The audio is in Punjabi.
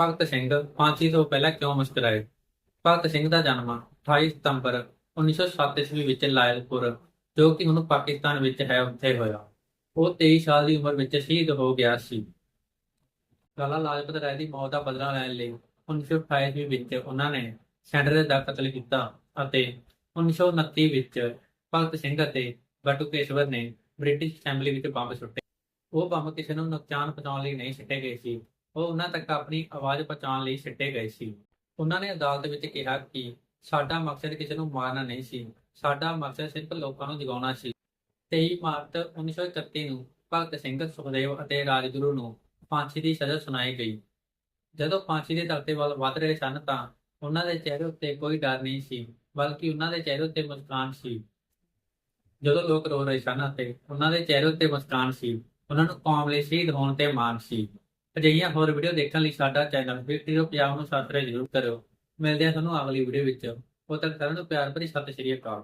ਭਗਤ ਸਿੰਘ ਫਾਂਸੀ ਤੋਂ ਪਹਿਲਾਂ ਕਿਉਂ ਮੁਸਕਰਾਏ? ਭਗਤ ਸਿੰਘ ਦਾ ਜਨਮ 28 ਸਤੰਬਰ 1907 ਈਸਵੀ ਵਿੱਚ ਲਾਇਲਪੁਰ, ਜੋ ਕਿ ਹੁਣ ਪਾਕਿਸਤਾਨ ਵਿੱਚ ਹੈ, ਉੱਥੇ ਹੋਇਆ। ਉਹ 23 ਸਾਲ ਦੀ ਉਮਰ ਵਿੱਚ ਸ਼ਹੀਦ ਹੋ ਗਿਆ ਸੀ। ਲਾਲਾ ਲਾਜਪਤ ਰਾਏ ਦੀ ਮੌਤ ਦਾ ਬਦਲਾ ਲੈਣ ਲਈ 1928 ਈਸਵੀ ਵਿੱਚ ਉਹਨਾਂ ਨੇ ਸੈਂਡਰ ਦਾ ਕਤਲ ਕੀਤਾ ਅਤੇ 1929 ਵਿੱਚ ਭਗਤ ਸਿੰਘ ਅਤੇ ਬਟੂਕੇਸ਼ਵਰ ਨੇ ਬ੍ਰਿਟਿਸ਼ ਅਸੈਂਬਲੀ ਵਿੱਚ ਬੰਬ ਸੁੱਟੇ। ਉਹ ਬੰਬ ਕਿਸੇ ਨੂੰ ਨੁਕਸਾਨ ਪਹੁੰਚਾਉਣ ਲਈ ਨਹੀਂ ਸਿੱਟੇ ਗਏ ਸੀ। ਉਹ ਉਹਨਾਂ ਤੱਕ ਆਪਣੀ ਆਵਾਜ਼ ਪਹੁੰਚਾਉਣ ਲਈ ਸਿੱਟੇ ਗਏ ਸੀ। ਉਹਨਾਂ ਨੇ ਅਦਾਲਤ ਵਿੱਚ ਕਿਹਾ ਕਿ ਸਾਡਾ ਮਕਸਦ ਕਿਸੇ ਨੂੰ ਮਾਰਨਾ ਨਹੀਂ ਸੀ। ਸਾਡਾ ਮਕਸਦ ਸਿਰਫ ਲੋਕਾਂ ਨੂੰ ਜਗਾਉਣਾ ਸੀ। 23 ਮਾਰਚ 1931 ਨੂੰ ਭਗਤ ਸਿੰਘ ਸੁਖਦੇਵ ਅਤੇ ਰਾਜਗੁਰੂ ਨੂੰ ਫਾਂਸੀ ਦੀ ਸਜ਼ਾ ਸੁਣਾਈ ਗਈ। ਜਦੋਂ ਫਾਂਸੀ ਦੇ ਤਖਤੇ ਵੱਲ ਵਧ ਰਹੇ ਸਨ ਤਾਂ ਉਹਨਾਂ ਦੇ ਚਿਹਰੇ ਉੱਤੇ ਕੋਈ ਡਰ ਨਹੀਂ ਸੀ, ਬਲਕਿ ਉਹਨਾਂ ਦੇ ਚਿਹਰੇ ਉੱਤੇ ਮੁਸਕਾਨ ਸੀ। ਜਦੋਂ ਲੋਕ ਰੋ ਰਹੇ ਸਨ ਅਤੇ ਉਹਨਾਂ ਦੇ ਚਿਹਰੇ ਉੱਤੇ ਮੁਸਕਾਨ ਸੀ, ਉਹਨਾਂ ਨੂੰ ਕੌਮ ਲਈ ਸ਼ਹੀਦ ਹੋਣ ਤੇ ਮਾਣ ਸੀ। ਅਜਿਹੀਆਂ ਹੋਰ ਵੀਡੀਓ ਦੇਖਣ ਲਈ ਸਾਡਾ ਚੈਨਲ ਵੀਡੀਓ ਪੰਜਾਬ ਨੂੰ ਸਬਸਕ੍ਰਾਈਬ ਜ਼ਰੂਰ ਕਰਿਓ। ਮਿਲਦੇ ਹਾਂ ਤੁਹਾਨੂੰ ਅਗਲੀ ਵੀਡੀਓ ਵਿੱਚ। ਉਦੋਂ ਤੱਕ ਸਾਰਿਆਂ ਨੂੰ ਪਿਆਰ ਭਰੀ ਸਤਿ ਸ਼੍ਰੀ ਅਕਾਲ।